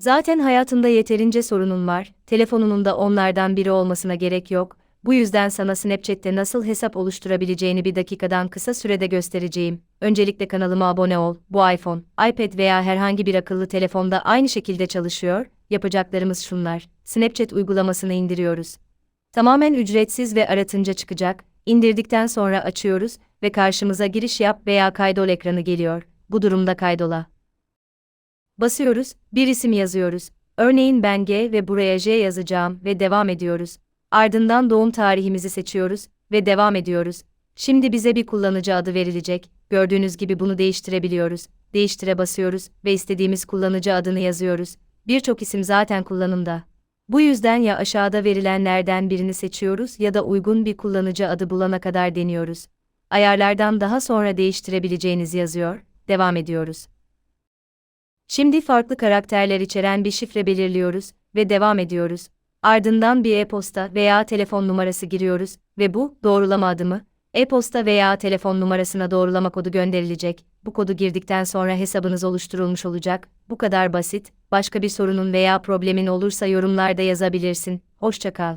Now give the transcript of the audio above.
Zaten hayatında yeterince sorunun var, telefonunun da onlardan biri olmasına gerek yok. Bu yüzden sana Snapchat'te nasıl hesap oluşturabileceğini bir dakikadan kısa sürede göstereceğim. Öncelikle kanalıma abone ol. Bu iPhone, iPad veya herhangi bir akıllı telefonda aynı şekilde çalışıyor. Yapacaklarımız şunlar. Snapchat uygulamasını indiriyoruz. Tamamen ücretsiz ve aratınca çıkacak. İndirdikten sonra açıyoruz ve karşımıza giriş yap veya kaydol ekranı geliyor. Bu durumda kaydola. Basıyoruz, bir isim yazıyoruz. Örneğin ben G ve buraya J yazacağım ve devam ediyoruz. Ardından doğum tarihimizi seçiyoruz ve devam ediyoruz. Şimdi bize bir kullanıcı adı verilecek. Gördüğünüz gibi bunu değiştirebiliyoruz. Değiştire basıyoruz ve istediğimiz kullanıcı adını yazıyoruz. Birçok isim zaten kullanımda. Bu yüzden ya aşağıda verilenlerden birini seçiyoruz ya da uygun bir kullanıcı adı bulana kadar deniyoruz. Ayarlardan daha sonra değiştirebileceğiniz yazıyor. Devam ediyoruz. Şimdi farklı karakterler içeren bir şifre belirliyoruz ve devam ediyoruz. Ardından bir e-posta veya telefon numarası giriyoruz ve bu doğrulama adımı. E-posta veya telefon numarasına doğrulama kodu gönderilecek. Bu kodu girdikten sonra hesabınız oluşturulmuş olacak. Bu kadar basit. Başka bir sorunun veya problemin olursa yorumlarda yazabilirsin. Hoşça kal.